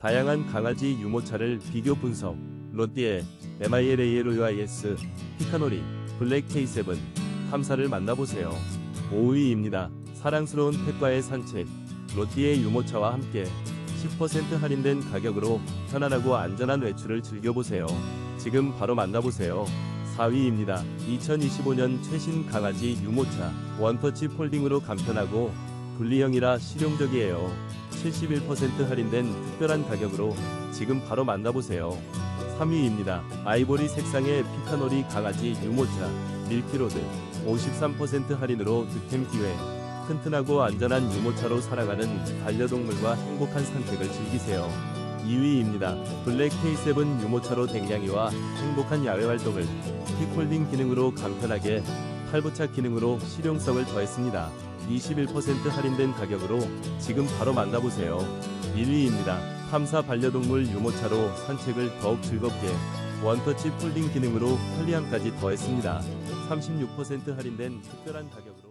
다양한 강아지 유모차를 비교 분석. 롯디의 MILALOIS, 피카노리, 블랙 K7, 탐사를 만나보세요. 5위입니다. 사랑스러운 펫과의 산책. 롯디의 유모차와 함께 10% 할인된 가격으로 편안하고 안전한 외출을 즐겨보세요. 지금 바로 만나보세요. 4위입니다. 2025년 최신 강아지 유모차 원터치 폴딩으로 간편하고 분리형이라 실용적이에요. 71% 할인된 특별한 가격으로 지금 바로 만나보세요. 3위입니다. 아이보리 색상의 피카놀이 강아지 유모차 밀키로드 53% 할인으로 득템 기회 튼튼하고 안전한 유모차로 살아가는 반려동물과 행복한 산책을 즐기세요. 2위입니다. 블랙 K7 유모차로 댕냥이와 행복한 야외 활동을 픽홀딩 기능으로 간편하게 팔부착 기능으로 실용성을 더했습니다. 21% 할인된 가격으로 지금 바로 만나보세요. 1위입니다. 탐사 반려동물 유모차로 산책을 더욱 즐겁게 원터치 폴딩 기능으로 편리함까지 더했습니다. 36% 할인된 특별한 가격으로